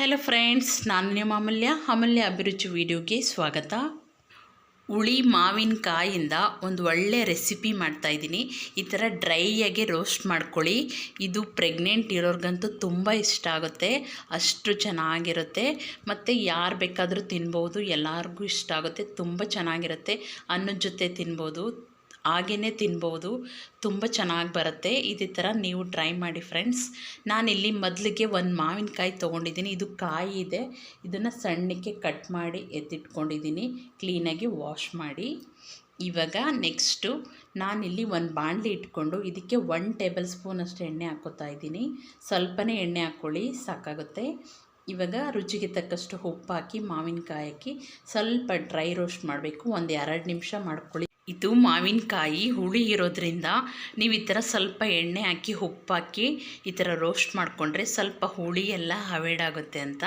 Hello friends ನಾನು ನಿಮ್ಮ ಅಮೂಲ್ಯ. ಅಮಲ್ಯ ಅಭಿರುಚಿ ವಿಡಿಯೋಗೆ ಸ್ವಾಗತ. ಹುಳಿ ಮಾವಿನಕಾಯಿಂದ ಒಂದು ಒಳ್ಳೆ ರೆಸಿಪಿ ಮಾಡ್ತಾಯಿದ್ದೀನಿ ಈ ಥರ ಡ್ರೈಯಾಗಿ ರೋಸ್ಟ್ ಮಾಡ್ಕೊಳ್ಳಿ. ಇದು ಪ್ರೆಗ್ನೆಂಟ್ ಇರೋರ್ಗಂತೂ ತುಂಬ ಇಷ್ಟ ಆಗುತ್ತೆ. ಅಷ್ಟು ಚೆನ್ನಾಗಿರುತ್ತೆ. ಮತ್ತು ಯಾರು ಬೇಕಾದರೂ ತಿನ್ಬೋದು, ಎಲ್ಲರಿಗೂ ಇಷ್ಟ ಆಗುತ್ತೆ. ತುಂಬ ಚೆನ್ನಾಗಿರುತ್ತೆ. ಅನ್ನದ ಜೊತೆ ತಿನ್ಬೋದು. ಹಾಗೇ ತಿನ್ಬೋದು. ತುಂಬ ಚೆನ್ನಾಗಿ ಬರುತ್ತೆ. ಇದೇ ಥರ ನೀವು ಟ್ರೈ ಮಾಡಿ ಫ್ರೆಂಡ್ಸ್. ನಾನಿಲ್ಲಿ ಮೊದಲಿಗೆ ಒಂದು ಮಾವಿನಕಾಯಿ ತೊಗೊಂಡಿದ್ದೀನಿ. ಇದು ಕಾಯಿ ಇದೆ. ಇದನ್ನು ಸಣ್ಣಕ್ಕೆ ಕಟ್ ಮಾಡಿ ಎತ್ತಿಟ್ಕೊಂಡಿದ್ದೀನಿ. ಕ್ಲೀನಾಗಿ ವಾಶ್ ಮಾಡಿ. ಇವಾಗ ನೆಕ್ಸ್ಟು ನಾನಿಲ್ಲಿ ಒಂದು ಬಾಣಲಿ ಇಟ್ಕೊಂಡು ಇದಕ್ಕೆ ಒನ್ ಟೇಬಲ್ ಸ್ಪೂನ್ ಸ್ಪೂನಷ್ಟು ಎಣ್ಣೆ ಹಾಕೋತಾ ಇದ್ದೀನಿ. ಸ್ವಲ್ಪನೇ ಎಣ್ಣೆ ಹಾಕ್ಕೊಳ್ಳಿ ಸಾಕಾಗುತ್ತೆ. ಇವಾಗ ರುಚಿಗೆ ತಕ್ಕಷ್ಟು ಉಪ್ಪು ಹಾಕಿ, ಮಾವಿನಕಾಯಿ ಹಾಕಿ ಸ್ವಲ್ಪ ಡ್ರೈ ರೋಸ್ಟ್ ಮಾಡಬೇಕು. ಒಂದು ಎರಡು ನಿಮಿಷ ಮಾಡ್ಕೊಳ್ಳಿ. ಇದು ಮಾವಿನಕಾಯಿ ಹುಳಿ ಇರೋದ್ರಿಂದ ನೀವು ಈ ಥರ ಸ್ವಲ್ಪ ಎಣ್ಣೆ ಹಾಕಿ, ಉಪ್ಪು ಹಾಕಿ ಈ ಥರ ರೋಸ್ಟ್ ಮಾಡಿಕೊಂಡ್ರೆ ಸ್ವಲ್ಪ ಹುಳಿ ಎಲ್ಲ ಅವಾಯ್ಡ್ ಆಗುತ್ತೆ ಅಂತ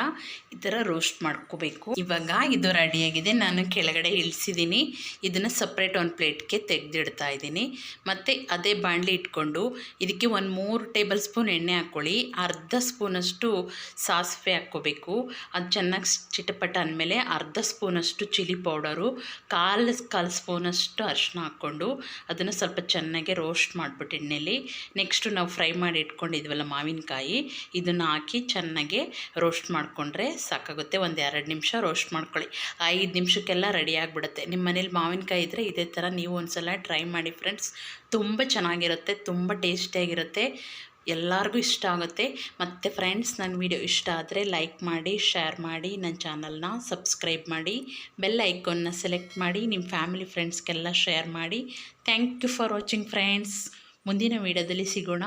ಈ ಥರ ರೋಸ್ಟ್ ಮಾಡ್ಕೋಬೇಕು. ಇವಾಗ ಇದು ರೆಡಿಯಾಗಿದೆ ನಾನು ಕೆಳಗಡೆ ಇಳಿಸಿದ್ದೀನಿ. ಇದನ್ನು ಸಪ್ರೇಟ್ ಒಂದು ಪ್ಲೇಟ್ಗೆ ತೆಗೆದಿಡ್ತಾ ಇದ್ದೀನಿ. ಮತ್ತು ಅದೇ ಬಾಣಲಿ ಇಟ್ಕೊಂಡು ಇದಕ್ಕೆ ಒಂದು ಮೂರು ಟೇಬಲ್ ಸ್ಪೂನ್ ಎಣ್ಣೆ ಹಾಕ್ಕೊಳ್ಳಿ. ಅರ್ಧ ಸ್ಪೂನಷ್ಟು ಸಾಸಿವೆ ಹಾಕ್ಕೋಬೇಕು. ಅದು ಚೆನ್ನಾಗಿ ಚಿಟಪಟ ಅಂದಮೇಲೆ ಅರ್ಧ ಸ್ಪೂನಷ್ಟು ಚಿಲ್ಲಿ ಪೌಡರು ಕಾಲು ಕಾಲು ಸ್ಪೂನಷ್ಟು ಅರಿಶಿನ ಹಾಕ್ಕೊಂಡು ಅದನ್ನು ಸ್ವಲ್ಪ ಚೆನ್ನಾಗಿ ರೋಸ್ಟ್ ಮಾಡಿಬಿಟ್ಟು ಎಣ್ಣೆಯಲ್ಲಿ ನೆಕ್ಸ್ಟು ನಾವು ಫ್ರೈ ಮಾಡಿ ಇಟ್ಕೊಂಡಿದ್ವಲ್ಲ ಮಾವಿನಕಾಯಿ, ಇದನ್ನು ಹಾಕಿ ಚೆನ್ನಾಗಿ ರೋಸ್ಟ್ ಮಾಡಿಕೊಂಡ್ರೆ ಸಾಕಾಗುತ್ತೆ. ಒಂದು ಎರಡು ನಿಮಿಷ ರೋಸ್ಟ್ ಮಾಡ್ಕೊಳ್ಳಿ. ಐದು ನಿಮಿಷಕ್ಕೆಲ್ಲ ರೆಡಿ ಆಗಿಬಿಡುತ್ತೆ. ನಿಮ್ಮ ಮನೇಲಿ ಮಾವಿನಕಾಯಿ ಇದ್ದರೆ ಇದೇ ಥರ ನೀವು ಒಂದು ಸಲ ಟ್ರೈ ಮಾಡಿ ಫ್ರೆಂಡ್ಸ್. ತುಂಬ ಚೆನ್ನಾಗಿರುತ್ತೆ, ತುಂಬ ಟೇಸ್ಟಿಯಾಗಿರುತ್ತೆ. ಎಲ್ಲರಿಗೂ ಇಷ್ಟ ಆಗುತ್ತೆ. ಮತ್ತು ಫ್ರೆಂಡ್ಸ್ ನನ್ನ ವಿಡಿಯೋ ಇಷ್ಟ ಆದರೆ ಲೈಕ್ ಮಾಡಿ ಶೇರ್ ಮಾಡಿ ನನ್ನ ಚಾನಲ್ನ ಸಬ್ಸ್ಕ್ರೈಬ್ ಮಾಡಿ ಬೆಲ್ ಐಕಾನ್ನ ಸೆಲೆಕ್ಟ್ ಮಾಡಿ ನಿಮ್ಮ ಫ್ಯಾಮಿಲಿ ಫ್ರೆಂಡ್ಸ್ಗೆಲ್ಲ ಶೇರ್ ಮಾಡಿ. Thank you for watching friends ಮುಂದಿನ ವೀಡಿಯೋದಲ್ಲಿ ಸಿಗೋಣ.